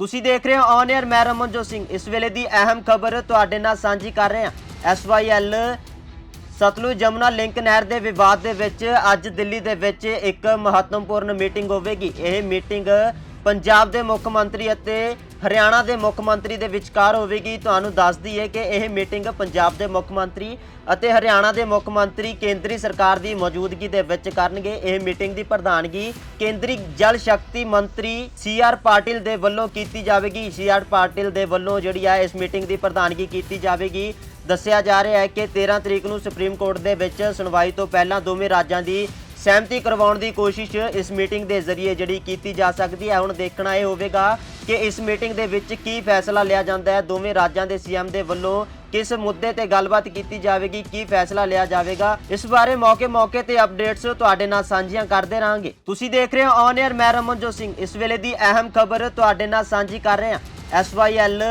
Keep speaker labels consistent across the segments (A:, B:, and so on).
A: ਤੁਸੀਂ ਦੇਖ ਰਹੇ ਹੋ ਔਨ 에ਅਰ ਮੈਂ ਰਮਨਜੋਤ ਸਿੰਘ। ਇਸ ਵੇਲੇ ਦੀ ਅਹਿਮ ਖਬਰ ਤੁਹਾਡੇ ਨਾਲ ਸਾਂਝੀ ਕਰ ਰਹੇ ਹਾਂ। ਐਸਵਾਈਐਲ ਸਤਲੁਜ ਜਮਨਾ ਲਿੰਕ ਨਹਿਰ ਦੇ ਵਿਵਾਦ ਦੇ ਵਿੱਚ ਅੱਜ ਦਿੱਲੀ ਦੇ ਵਿੱਚ ਇੱਕ ਮਹੱਤਵਪੂਰਨ ਮੀਟਿੰਗ ਹੋਵੇਗੀ। ਇਹ ਮੀਟਿੰਗ ਪੰਜਾਬ ਦੇ ਮੁੱਖ ਮੰਤਰੀ ਅਤੇ ਹਰਿਆਣਾ ਦੇ ਮੁੱਖ ਮੰਤਰੀ ਦੇ ਵਿਚਕਾਰ ਹੋਵੇਗੀ। ਤੁਹਾਨੂੰ ਦੱਸ ਦਈਏ ਕਿ ਇਹ ਮੀਟਿੰਗ ਪੰਜਾਬ ਦੇ ਮੁੱਖ ਮੰਤਰੀ ਅਤੇ ਹਰਿਆਣਾ ਦੇ ਮੁੱਖ ਮੰਤਰੀ ਕੇਂਦਰੀ ਸਰਕਾਰ ਦੀ ਮੌਜੂਦਗੀ ਦੇ ਵਿੱਚ ਕਰਨਗੇ। ਇਹ ਮੀਟਿੰਗ ਦੀ ਪ੍ਰਧਾਨਗੀ ਕੇਂਦਰੀ ਜਲ ਸ਼ਕਤੀ ਮੰਤਰੀ ਸੀ ਆਰ ਪਾਟਿਲ ਦੇ ਵੱਲੋਂ ਕੀਤੀ ਜਾਵੇਗੀ। ਸੀ ਆਰ ਪਾਟਿਲ ਦੇ ਵੱਲੋਂ ਜਿਹੜੀ ਹੈ ਇਸ ਮੀਟਿੰਗ ਦੀ ਪ੍ਰਧਾਨਗੀ ਕੀਤੀ ਜਾਵੇਗੀ। ਦੱਸਿਆ ਜਾ ਰਿਹਾ ਹੈ ਕਿ 13 ਤਰੀਕ ਨੂੰ ਸੁਪਰੀਮ ਕੋਰਟ ਦੇ ਵਿੱਚ ਸੁਣਵਾਈ ਤੋਂ ਪਹਿਲਾਂ ਦੋਵੇਂ ਰਾਜਾਂ ਦੀ ਸਹਿਮਤੀ ਕਰਵਾਉਣ ਦੀ ਕੋਸ਼ਿਸ਼ ਇਸ ਮੀਟਿੰਗ ਦੇ ਜ਼ਰੀਏ ਜਿਹੜੀ ਕੀਤੀ ਜਾ ਸਕਦੀ ਹੈ। ਹੁਣ ਦੇਖਣਾ ਇਹ ਹੋਵੇਗਾ ਕਿ ਇਸ ਮੀਟਿੰਗ ਦੇ ਵਿੱਚ ਕੀ ਫੈਸਲਾ ਲਿਆ ਜਾਂਦਾ ਹੈ। ਦੋਵੇਂ ਰਾਜਾਂ ਦੇ ਸੀਐਮ ਦੇ ਵੱਲੋਂ ਕਿਸ ਮੁੱਦੇ ਤੇ ਗੱਲਬਾਤ ਕੀਤੀ ਜਾਵੇਗੀ, ਕੀ ਫੈਸਲਾ ਲਿਆ ਜਾਵੇਗਾ, ਇਸ ਬਾਰੇ ਮੌਕੇ-ਮੌਕੇ ਤੇ ਅਪਡੇਟਸ ਤੁਹਾਡੇ ਨਾਲ ਸਾਂਝੀਆਂ ਕਰਦੇ ਰਹਾਂਗੇ। ਤੁਸੀਂ ਦੇਖ ਰਹੇ ਹੋ ਔਨ 에ਅਰ ਮੈਂ ਰਮਨਜੋਤ ਸਿੰਘ। ਇਸ ਵੇਲੇ ਦੀ ਅਹਿਮ ਖਬਰ ਤੁਹਾਡੇ ਨਾਲ ਸਾਂਝੀ ਕਰ ਰਹੇ ਹਾਂ। ਐਸਵਾਈਐਲ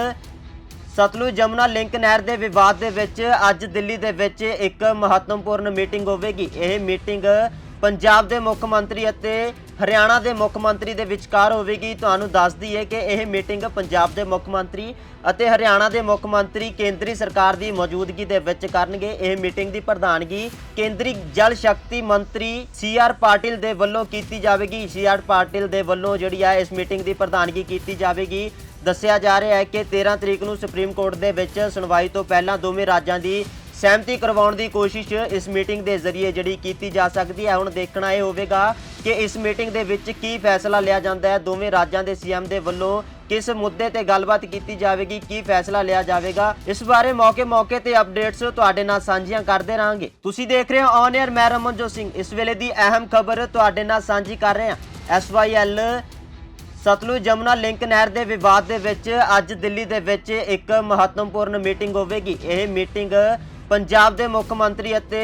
A: ਸਤਲੁਜ ਜਮਨਾ ਲਿੰਕ ਨਹਿਰ ਦੇ ਵਿਵਾਦ ਦੇ ਵਿੱਚ ਅੱਜ ਦਿੱਲੀ ਦੇ ਵਿੱਚ ਇੱਕ ਮਹੱਤਵਪੂਰਨ ਮੀਟਿੰਗ ਹੋਵੇਗੀ। ਇਹ ਮੀਟਿੰਗ ਪੰਜਾਬ ਦੇ ਮੁੱਖ ਮੰਤਰੀ ਅਤੇ ਹਰਿਆਣਾ ਦੇ ਮੁੱਖ ਮੰਤਰੀ ਦੇ ਵਿਚਕਾਰ ਹੋਵੇਗੀ। ਤੁਹਾਨੂੰ ਦੱਸ ਦਈਏ ਕਿ ਇਹ ਮੀਟਿੰਗ ਪੰਜਾਬ ਦੇ ਮੁੱਖ ਮੰਤਰੀ ਅਤੇ ਹਰਿਆਣਾ ਦੇ ਮੁੱਖ ਮੰਤਰੀ ਕੇਂਦਰੀ ਸਰਕਾਰ ਦੀ ਮੌਜੂਦਗੀ ਦੇ ਵਿੱਚ ਕਰਨਗੇ। ਇਹ ਮੀਟਿੰਗ ਦੀ ਪ੍ਰਧਾਨਗੀ ਕੇਂਦਰੀ ਜਲ ਸ਼ਕਤੀ ਮੰਤਰੀ ਸੀ ਆਰ ਪਾਟਿਲ ਦੇ ਵੱਲੋਂ ਕੀਤੀ ਜਾਵੇਗੀ। ਸੀ ਆਰ ਪਾਟਿਲ ਦੇ ਵੱਲੋਂ ਜਿਹੜੀ ਆ ਇਸ ਮੀਟਿੰਗ ਦੀ ਪ੍ਰਧਾਨਗੀ ਕੀਤੀ ਜਾਵੇਗੀ। ਦੱਸਿਆ ਜਾ ਰਿਹਾ ਹੈ ਕਿ 13 ਤਰੀਕ ਨੂੰ ਸੁਪਰੀਮ ਕੋਰਟ ਦੇ ਵਿੱਚ ਸੁਣਵਾਈ ਤੋਂ ਪਹਿਲਾਂ ਦੋਵੇਂ ਰਾਜਾਂ ਦੀ ਸਹਿਮਤੀ ਕਰਵਾਉਣ ਦੀ ਕੋਸ਼ਿਸ਼ ਇਸ ਮੀਟਿੰਗ ਦੇ ਜ਼ਰੀਏ ਜਿਹੜੀ ਕੀਤੀ ਜਾ ਸਕਦੀ ਹੈ। ਹੁਣ ਦੇਖਣਾ ਇਹ ਹੋਵੇਗਾ ਕਿ ਇਸ ਮੀਟਿੰਗ ਦੇ ਵਿੱਚ ਕੀ ਫੈਸਲਾ ਲਿਆ ਜਾਂਦਾ ਹੈ। ਦੋਵੇਂ ਰਾਜਾਂ ਦੇ ਸੀਐਮ ਦੇ ਵੱਲੋਂ ਕਿਸ ਮੁੱਦੇ ਤੇ ਗੱਲਬਾਤ ਕੀਤੀ ਜਾਵੇਗੀ, ਕੀ ਫੈਸਲਾ ਲਿਆ ਜਾਵੇਗਾ, ਇਸ ਬਾਰੇ ਮੌਕੇ-ਮੌਕੇ ਤੇ ਅਪਡੇਟਸ ਤੁਹਾਡੇ ਨਾਲ ਸਾਂਝੀਆਂ ਕਰਦੇ ਰਹਾਂਗੇ। ਤੁਸੀਂ ਦੇਖ ਰਹੇ ਹੋ ਔਨ 에ਅਰ ਮੈਂ ਰਮਨਜੋਤ ਸਿੰਘ। ਇਸ ਵੇਲੇ ਦੀ ਅਹਿਮ ਖਬਰ ਤੁਹਾਡੇ ਨਾਲ ਸਾਂਝੀ ਕਰ ਰਹੇ ਹਾਂ। ਐਸਵਾਈਐਲ ਸਤਲੁਜ ਜਮਨਾ ਲਿੰਕ ਨਹਿਰ ਦੇ ਵਿਵਾਦ ਦੇ ਵਿੱਚ ਅੱਜ ਦਿੱਲੀ ਦੇ ਵਿੱਚ ਇੱਕ ਮਹੱਤਵਪੂਰਨ ਮੀਟਿੰਗ ਹੋਵੇਗੀ। ਇਹ ਮੀਟਿੰਗ ਪੰਜਾਬ ਦੇ ਮੁੱਖ ਮੰਤਰੀ ਅਤੇ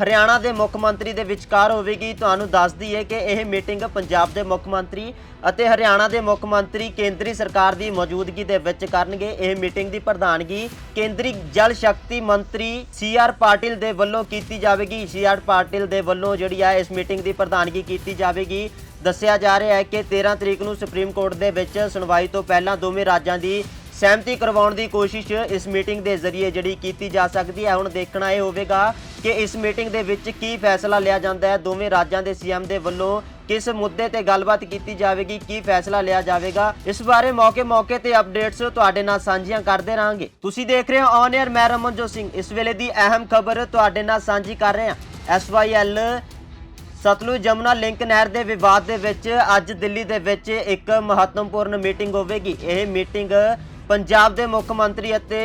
A: ਹਰਿਆਣਾ ਦੇ ਮੁੱਖ ਮੰਤਰੀ ਦੇ ਵਿਚਕਾਰ ਹੋਵੇਗੀ। ਤੁਹਾਨੂੰ ਦੱਸ ਦਈਏ ਕਿ ਇਹ ਮੀਟਿੰਗ ਪੰਜਾਬ ਦੇ ਮੁੱਖ ਮੰਤਰੀ ਅਤੇ ਹਰਿਆਣਾ ਦੇ ਮੁੱਖ ਮੰਤਰੀ ਕੇਂਦਰੀ ਸਰਕਾਰ ਦੀ ਮੌਜੂਦਗੀ ਦੇ ਵਿੱਚ ਕਰਨਗੇ। ਇਹ ਮੀਟਿੰਗ ਦੀ ਪ੍ਰਧਾਨਗੀ ਕੇਂਦਰੀ ਜਲ ਸ਼ਕਤੀ ਮੰਤਰੀ ਸੀ ਆਰ ਪਾਟਿਲ ਦੇ ਵੱਲੋਂ ਕੀਤੀ ਜਾਵੇਗੀ। ਸੀ ਆਰ ਪਾਟਿਲ ਦੇ ਵੱਲੋਂ ਜਿਹੜੀ ਆ ਇਸ ਮੀਟਿੰਗ ਦੀ ਪ੍ਰਧਾਨਗੀ ਕੀਤੀ ਜਾਵੇਗੀ। ਦੱਸਿਆ ਜਾ ਰਿਹਾ ਹੈ ਕਿ 13 ਤਰੀਕ ਨੂੰ ਸੁਪਰੀਮ ਕੋਰਟ ਦੇ ਵਿੱਚ ਸੁਣਵਾਈ ਤੋਂ ਪਹਿਲਾਂ ਦੋਵੇਂ ਰਾਜਾਂ ਦੀ ਸਹਿਮਤੀ ਕਰਵਾਉਣ ਦੀ ਕੋਸ਼ਿਸ਼ ਇਸ ਮੀਟਿੰਗ ਦੇ ਜ਼ਰੀਏ ਜਿਹੜੀ ਕੀਤੀ ਜਾ ਸਕਦੀ ਹੈ, ਹੁਣ ਦੇਖਣਾ ਇਹ ਹੋਵੇਗਾ ਕਿ ਇਸ ਮੀਟਿੰਗ ਦੇ ਵਿੱਚ ਕੀ ਫੈਸਲਾ ਲਿਆ ਜਾਂਦਾ ਹੈ। ਦੋਵੇਂ ਰਾਜਾਂ ਦੇ ਸੀਐਮ ਦੇ ਵੱਲੋਂ ਕਿਸ ਮੁੱਦੇ ਤੇ ਗੱਲਬਾਤ ਕੀਤੀ ਜਾਵੇਗੀ, ਕੀ ਫੈਸਲਾ ਲਿਆ ਜਾਵੇਗਾ, ਇਸ ਬਾਰੇ ਮੌਕੇ-ਮੌਕੇ ਤੇ ਅਪਡੇਟਸ ਤੁਹਾਡੇ ਨਾਲ ਸਾਂਝੀਆਂ ਕਰਦੇ ਰਹਾਂਗੇ। ਤੁਸੀਂ ਦੇਖ ਰਹੇ ਹੋ ਔਨ 에ਅਰ ਮੈਂ ਰਮਨਜੋਤ ਸਿੰਘ। ਇਸ ਵੇਲੇ ਦੀ ਅਹਿਮ ਖਬਰ ਤੁਹਾਡੇ ਨਾਲ ਸਾਂਝੀ ਕਰ ਰਹੇ ਹਾਂ। ਐਸਵਾਈਐਲ ਸਤਲੁਜ ਜਮਨਾ ਲਿੰਕ ਨਹਿਰ ਦੇ ਵਿਵਾਦ ਦੇ ਵਿੱਚ ਅੱਜ ਦਿੱਲੀ ਦੇ ਵਿੱਚ ਇੱਕ ਮਹੱਤਵਪੂਰਨ ਮੀਟਿੰਗ ਹੋਵੇਗੀ। ਇਹ ਮੀਟਿੰਗ ਪੰਜਾਬ ਦੇ ਮੁੱਖ ਮੰਤਰੀ ਅਤੇ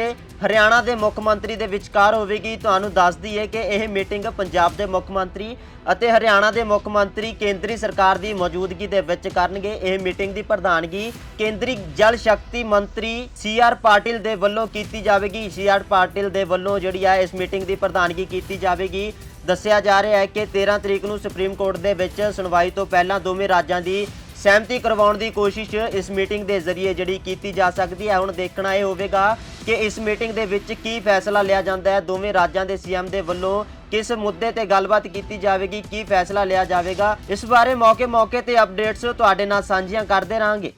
A: ਹਰਿਆਣਾ ਦੇ ਮੁੱਖ ਮੰਤਰੀ ਦੇ ਵਿਚਕਾਰ ਹੋਵੇਗੀ। ਤੁਹਾਨੂੰ ਦੱਸ ਦਈਏ ਕਿ ਇਹ ਮੀਟਿੰਗ ਪੰਜਾਬ ਦੇ ਮੁੱਖ ਮੰਤਰੀ ਅਤੇ ਹਰਿਆਣਾ ਦੇ ਮੁੱਖ ਮੰਤਰੀ ਕੇਂਦਰੀ ਸਰਕਾਰ ਦੀ ਮੌਜੂਦਗੀ ਦੇ ਵਿੱਚ ਕਰਨਗੇ। ਇਹ ਮੀਟਿੰਗ ਦੀ ਪ੍ਰਧਾਨਗੀ ਕੇਂਦਰੀ ਜਲ ਸ਼ਕਤੀ ਮੰਤਰੀ ਸੀ ਆਰ ਪਾਟਿਲ ਦੇ ਵੱਲੋਂ ਕੀਤੀ ਜਾਵੇਗੀ। ਸੀ ਆਰ ਪਾਟਿਲ ਦੇ ਵੱਲੋਂ ਜਿਹੜੀ ਆ ਇਸ ਮੀਟਿੰਗ ਦੀ ਪ੍ਰਧਾਨਗੀ ਕੀਤੀ ਜਾਵੇਗੀ। ਦੱਸਿਆ ਜਾ ਰਿਹਾ ਹੈ ਕਿ 13 ਤਰੀਕ ਨੂੰ ਸੁਪਰੀਮ ਕੋਰਟ ਦੇ ਵਿੱਚ ਸੁਣਵਾਈ ਤੋਂ ਪਹਿਲਾਂ ਦੋਵੇਂ ਰਾਜਾਂ ਦੀ ਸਹਿਮਤੀ ਕਰਵਾਉਣ ਦੀ ਕੋਸ਼ਿਸ਼ ਇਸ ਮੀਟਿੰਗ ਦੇ ਜ਼ਰੀਏ ਜਿਹੜੀ ਕੀਤੀ ਜਾ ਸਕਦੀ ਹੈ, ਹੁਣ ਦੇਖਣਾ ਇਹ ਹੋਵੇਗਾ ਕਿ ਇਸ ਮੀਟਿੰਗ ਦੇ ਵਿੱਚ ਕੀ ਫੈਸਲਾ ਲਿਆ ਜਾਂਦਾ ਹੈ। ਦੋਵੇਂ ਰਾਜਾਂ ਦੇ ਸੀਐਮ ਦੇ ਵੱਲੋਂ ਕਿਸ ਮੁੱਦੇ ਤੇ ਗੱਲਬਾਤ ਕੀਤੀ ਜਾਵੇਗੀ, ਕੀ ਫੈਸਲਾ ਲਿਆ ਜਾਵੇਗਾ, ਇਸ ਬਾਰੇ ਮੌਕੇ-ਮੌਕੇ ਤੇ ਅਪਡੇਟਸ ਤੁਹਾਡੇ ਨਾਲ ਸਾਂਝੀਆਂ ਕਰਦੇ ਰਹਾਂਗੇ।